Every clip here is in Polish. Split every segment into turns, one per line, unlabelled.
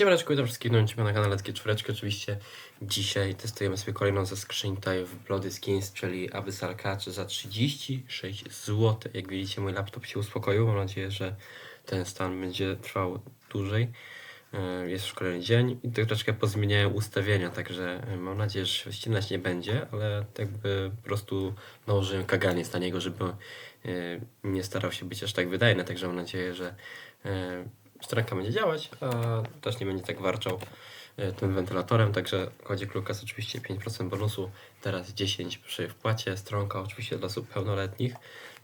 Siemaneczko, witam wszystkich Ciebie na kanale Takie Czwóreczki. Oczywiście dzisiaj testujemy sobie kolejną ze skrzyń tutaj w Bloody Skins, czyli Abyssal Catch za 36 zł. Jak widzicie mój laptop się uspokoił, mam nadzieję, że ten stan będzie trwał dłużej. E, Jest już kolejny dzień i troszeczkę pozmieniałem ustawienia, także e, mam nadzieję, że ścinać nie będzie, ale jakby po prostu nałożyłem kaganiec na niego, żeby e, nie starał się być aż tak wydajny, także mam nadzieję, że stronka będzie działać, a też nie będzie tak warczał e, tym wentylatorem, także kodzik Lukas oczywiście 5% bonusu, teraz 10 przy wpłacie, stronka oczywiście dla osób pełnoletnich,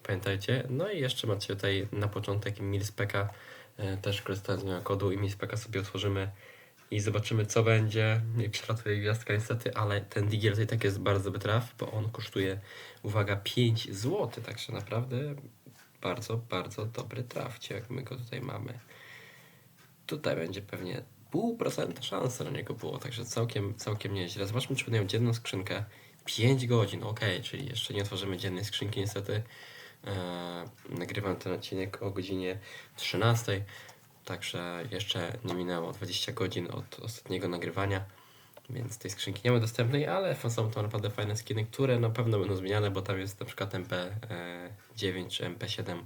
pamiętajcie, no i jeszcze macie tutaj na początek Milspeka, e, też korzystając z mojego kodu i Milspeka sobie otworzymy i zobaczymy co będzie, nie przelatuje gwiazdka niestety, ale ten digiel tutaj tak jest bardzo wytraf, bo on kosztuje, uwaga, 5 zł, także naprawdę bardzo, bardzo dobry trafcie, jak my go tutaj mamy tutaj będzie pewnie pół procenta szansa na niego było, także całkiem, całkiem nieźle. Zobaczmy, czy będę miał dzienną skrzynkę. 5 godzin, ok, czyli jeszcze nie otworzymy dziennej skrzynki niestety. Eee, nagrywam ten odcinek o godzinie 13, także jeszcze nie minęło 20 godzin od ostatniego nagrywania, więc tej skrzynki nie ma dostępnej, ale są to naprawdę fajne skiny, które na pewno będą zmieniane, bo tam jest na przykład MP9 czy MP7,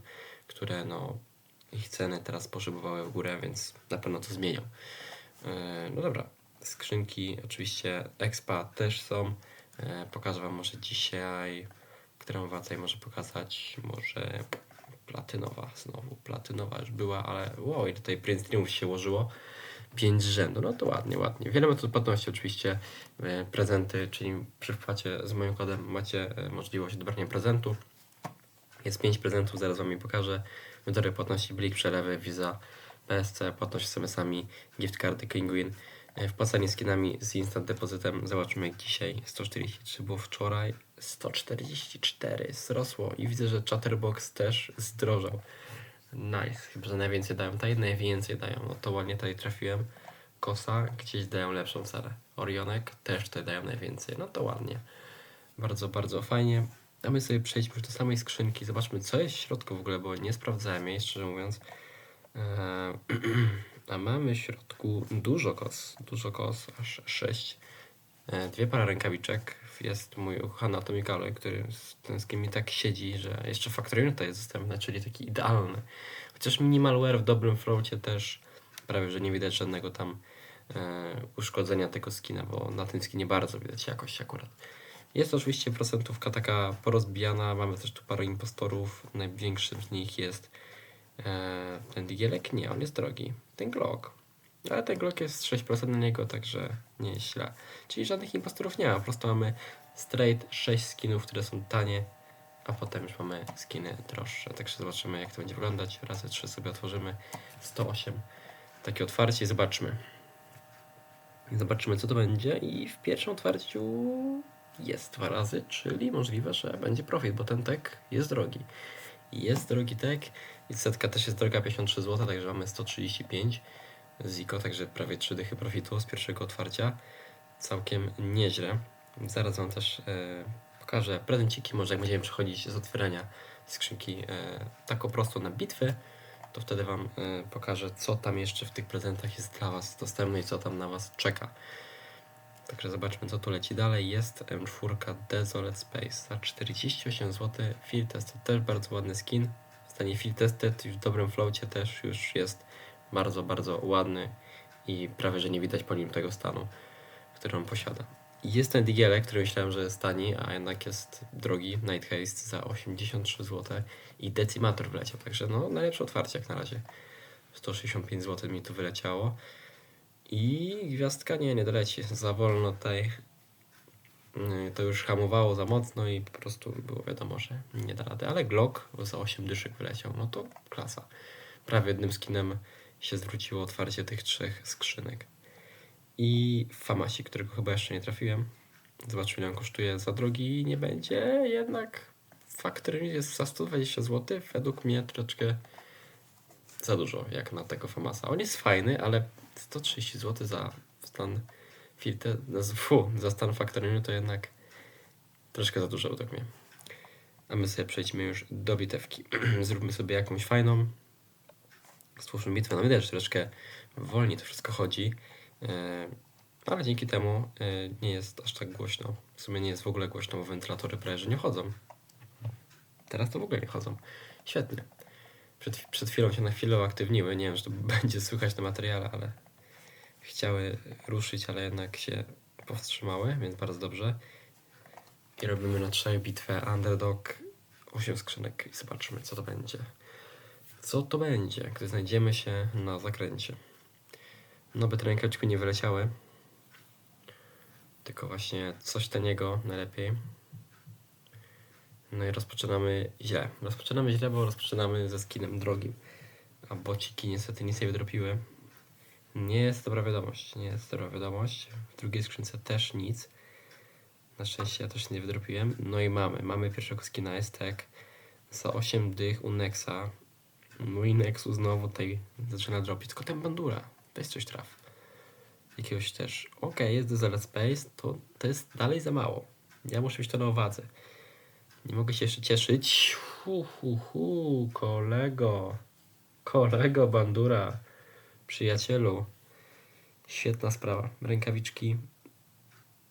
które no ich ceny teraz poszybowały w górę, więc na pewno to zmienią. E, No dobra, skrzynki oczywiście Expa też są. E, Pokażę Wam może dzisiaj, którą więcej może pokazać, może platynowa znowu, platynowa już była, ale wow, i tutaj Prince Triumph się ułożyło. 5 z rzędu, no to ładnie, ładnie. Wiele metod płatności oczywiście, e, prezenty, czyli przy wpłacie z moim kodem macie możliwość odebrania prezentu. Jest 5 prezentów, zaraz Wam je pokażę. Metody płatności, blik, przelewy, Visa, PSC, płatność SMS-ami, gift cardy, Kinguin. E, Wpłacanie skinami z instant depozytem. Zobaczmy dzisiaj 143 było wczoraj. 144 wzrosło i widzę, że Chatterbox też zdrożał. Nice, chyba że najwięcej dają tutaj, najwięcej dają. No to ładnie tutaj trafiłem. Kosa gdzieś dają lepszą cenę. Orionek też tutaj dają najwięcej. No to ładnie. Bardzo, bardzo fajnie. A my sobie przejdźmy już do samej skrzynki. Zobaczmy, co jest w środku w ogóle, bo nie sprawdzałem jej, szczerze mówiąc. Eee, a mamy w środku dużo kos. Dużo kos, aż 6. E, dwie pary rękawiczek. Jest mój ukochany który z tym skin mi tak siedzi, że jeszcze Factory tutaj jest dostępny, czyli taki idealny. Chociaż minimalware w dobrym floacie też prawie, że nie widać żadnego tam e, uszkodzenia tego skina, bo na tym skinie bardzo widać jakość akurat. Jest oczywiście procentówka taka porozbijana, mamy też tu parę impostorów, największym z nich jest e, ten digielek, nie, on jest drogi, ten Glock. Ale ten Glock jest 6% na niego, także nie źle. Czyli żadnych impostorów nie ma, po prostu mamy straight 6 skinów, które są tanie, a potem już mamy skiny droższe. Także zobaczymy jak to będzie wyglądać. Razy 3 sobie otworzymy 108. Takie otwarcie i zobaczmy. Zobaczymy co to będzie i w pierwszym otwarciu jest dwa razy, czyli możliwe, że będzie profit, bo ten tek jest drogi. Jest drogi tek i setka też jest droga 53 zł, także mamy 135 ziko, także prawie 3 dychy profitu z pierwszego otwarcia. Całkiem nieźle. Zaraz Wam też e, pokażę prezenciki, może jak będziemy przechodzić z otwierania skrzynki e, tak prostu na bitwy, to wtedy Wam e, pokażę, co tam jeszcze w tych prezentach jest dla Was dostępne i co tam na Was czeka. Także zobaczmy, co tu leci dalej. Jest M4 Desolate Space za 48 zł. Field Test to też bardzo ładny skin. Stanie Field Tested w dobrym floacie też już jest bardzo, bardzo ładny i prawie, że nie widać po nim tego stanu, który on posiada. Jest ten Digielek, który myślałem, że jest tani, a jednak jest drogi. Night Haste za 83 zł i Decimator wleciał, także no najlepsze otwarcie jak na razie. 165 zł mi tu wyleciało. I gwiazdka nie, nie doleci. Za wolno tutaj. Yy, To już hamowało za mocno i po prostu było wiadomo, że nie da rady. Ale Glock za 8 dyszek wyleciał. No to klasa. Prawie jednym skinem się zwróciło otwarcie tych trzech skrzynek. I Famasi, którego chyba jeszcze nie trafiłem. Zobaczymy, ile on kosztuje za drogi. Nie będzie jednak. Factory jest za 120 zł. Według mnie troszeczkę za dużo, jak na tego Famasa. On jest fajny, ale 130 zł za stan filtr, fu, za stan faktoryny to jednak troszkę za dużo według mnie. A my sobie przejdźmy już do bitewki. Zróbmy sobie jakąś fajną. Stwórzmy bitwę. No widać, że troszeczkę wolniej to wszystko chodzi, e, ale dzięki temu e, nie jest aż tak głośno. W sumie nie jest w ogóle głośno, bo wentylatory prawie że nie chodzą. Teraz to w ogóle nie chodzą. Świetnie. Przed, przed chwilą się na chwilę uaktywniły. Nie wiem, czy to będzie słychać na materiale, ale chciały ruszyć, ale jednak się powstrzymały, więc bardzo dobrze. I robimy na trzech bitwę Underdog 8 skrzynek i zobaczymy, co to będzie. Co to będzie, gdy znajdziemy się na zakręcie. No by te rękawiczki nie wyleciały. Tylko właśnie coś taniego najlepiej. No i rozpoczynamy źle. Rozpoczynamy źle, bo rozpoczynamy ze skinem drogim. A bociki niestety nic nie wydropiły. Nie jest dobra wiadomość. Nie jest dobra wiadomość. W drugiej skrzynce też nic. Na szczęście ja też nie wydropiłem. No i mamy. Mamy pierwszego skina Estek. Za 8 dych u Nexa. Mój Nexu znowu tutaj zaczyna dropić. Tylko ten bandura. Weź coś traf. Jakiegoś też. Okej, jest Desert Space. To, to jest dalej za mało. Ja muszę mieć to na uwadze. Nie mogę się jeszcze cieszyć. Hu, hu, hu, kolego. Kolego Bandura. Przyjacielu. Świetna sprawa. Rękawiczki.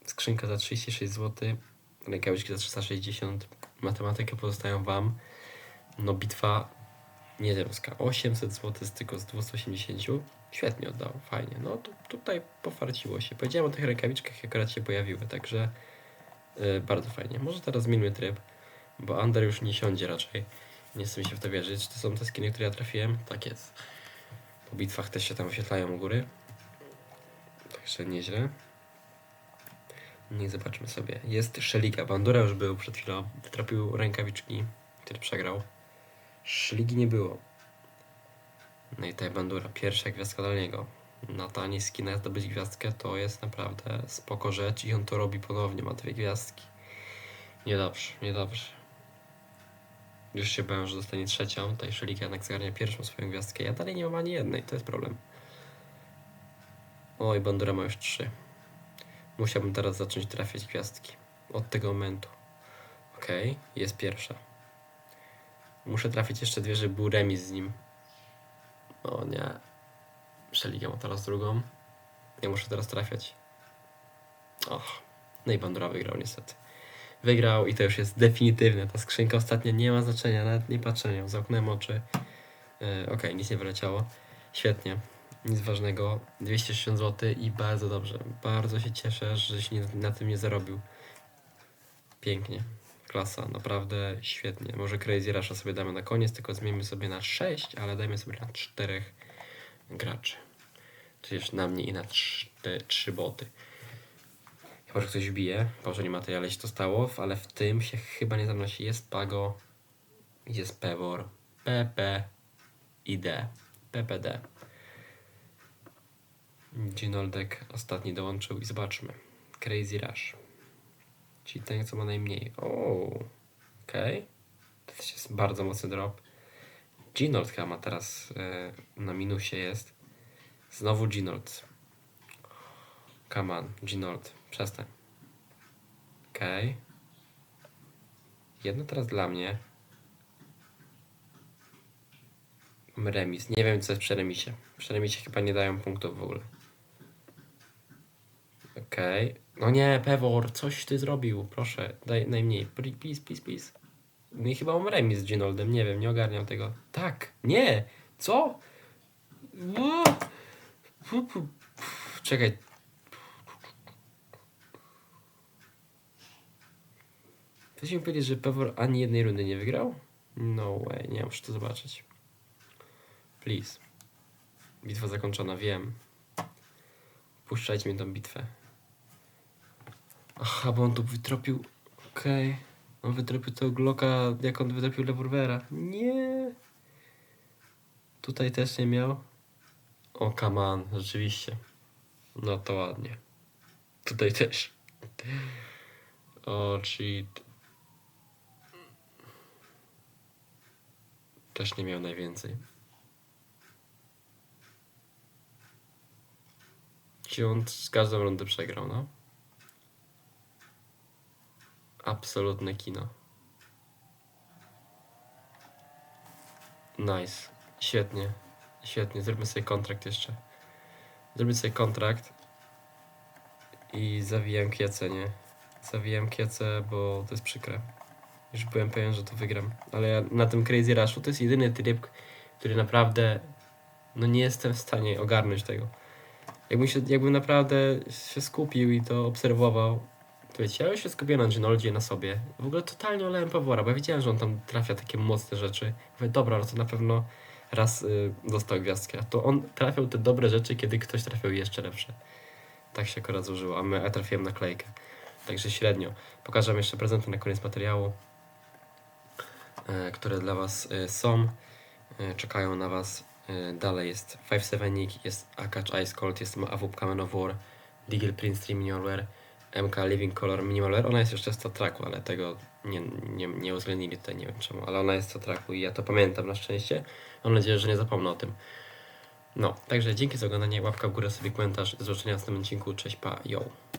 Skrzynka za 36 zł. Rękawiczki za 360. Matematykę pozostają Wam. No bitwa nieziemska. 800 zł z tylko z 280. Świetnie oddał, fajnie. No tu, tutaj pofarciło się. Powiedziałem o tych rękawiczkach, jak akurat się pojawiły, także yy, bardzo fajnie. Może teraz zmieńmy tryb, bo Under już nie siądzie raczej. Nie chcę mi się w to wierzyć. To są te skiny, które ja trafiłem? Tak jest. Po bitwach też się tam oświetlają u góry. Także nieźle. I zobaczmy sobie. Jest Szelika. Bandura już był przed chwilą. Wytropił rękawiczki, który przegrał. Szligi nie było. No i tutaj Bandura, pierwsza gwiazdka dla niego. Na tanich skinach zdobyć gwiazdkę to jest naprawdę spoko rzecz i on to robi ponownie, ma dwie gwiazdki. Niedobrze, niedobrze. Już się bałem, że dostanie trzecią, tutaj Szylika jednak zgarnia pierwszą swoją gwiazdkę. Ja dalej nie mam ani jednej, to jest problem. Oj, Bandura ma już trzy. Musiałbym teraz zacząć trafiać gwiazdki. Od tego momentu. Okej, jest pierwsza. Muszę trafić jeszcze dwie, żeby był remis z nim. O nie. Szeliga ma teraz drugą. Ja muszę teraz trafiać. Och. No i Bandura wygrał niestety. Wygrał i to już jest definitywne. Ta skrzynka ostatnia nie ma znaczenia, nawet nie patrzę na nią. Zamknąłem oczy. Yy, Okej, nic nie wyleciało. Świetnie. Nic ważnego. 260 zł i bardzo dobrze. Bardzo się cieszę, że się nie, na tym nie zarobił. Pięknie. Klasa, naprawdę świetnie. Może Crazy Rusha sobie damy na koniec, tylko zmienimy sobie na 6, ale dajmy sobie na 4 graczy. Czyż na mnie i na 3 boty. Chyba, że ktoś wbije. W poprzednim materiale się to stało, ale w tym się chyba nie zanosi. Jest Pago, jest Pewor, PP i D. PPD. Ginoldek ostatni dołączył i zobaczmy. Crazy Rush. Czyli ten, co ma najmniej. O, okej. To też jest bardzo mocny drop. Ginold chyba ma teraz e, na minusie jest. Znowu Ginold. Come on, Ginold. Przestań. Okej. Jedno teraz dla mnie. Mam remis. Nie wiem, co jest przy remisie. Przy remisie chyba nie dają punktów w ogóle. Okej. No nie, Pewor, coś ty zrobił. Proszę, daj najmniej. Please, please, please. No i chyba mam remis z Ginoldem. Nie wiem, nie ogarniam tego. Tak, nie. Co? Czekaj. Chcecie mi powiedzieć, że Pewor ani jednej rundy nie wygrał? No way, nie muszę to zobaczyć. Please. Bitwa zakończona, wiem. Puszczajcie mi tą bitwę. Aha, bo on tu wytropił. Okej. On wytropił tego Glocka, jak on wytropił rewolwera. Nie. Tutaj też nie miał. O, come on, rzeczywiście. No to ładnie. Tutaj też. O, cheat. Też nie miał najwięcej. Ci on z każdą rundę przegrał, no. Absolutne kino. Nice. Świetnie. Świetnie. Zróbmy sobie kontrakt jeszcze. zrobić sobie kontrakt i zawijam kiece, nie? Zawijam kiece, bo to jest przykre. Już byłem pewien, że to wygram. Ale ja na tym Crazy Rushu to jest jedyny tryb, który naprawdę no nie jestem w stanie ogarnąć tego. Jakbym, się, jakbym naprawdę się skupił i to obserwował, to wiecie, ja już się skupiłem na Ginoldzie na sobie. W ogóle totalnie olałem Pawora, bo ja wiedziałem, że on tam trafia takie mocne rzeczy. Mówię, dobra, no to na pewno raz y, dostał gwiazdkę. To on trafiał te dobre rzeczy, kiedy ktoś trafiał jeszcze lepsze. Tak się akurat złożyło, a my ja trafiłem na klejkę. Także średnio. Pokażę jeszcze prezenty na koniec materiału, które dla was e, są. E, czekają na was. E, dalej jest 5-7 jest Akacz Ice Cold, jest AWP Kamen of War, Deagle Print Stream Minimalware, MK Living Color Minimalware. Ona jest jeszcze z tracku, ale tego nie, nie, nie uwzględnili tutaj, nie wiem czemu, ale ona jest z tracku i ja to pamiętam na szczęście. Mam nadzieję, że nie zapomnę o tym. No, także dzięki za oglądanie, łapka w górę, sobie komentarz, do zobaczenia w następnym odcinku, cześć, pa, yo.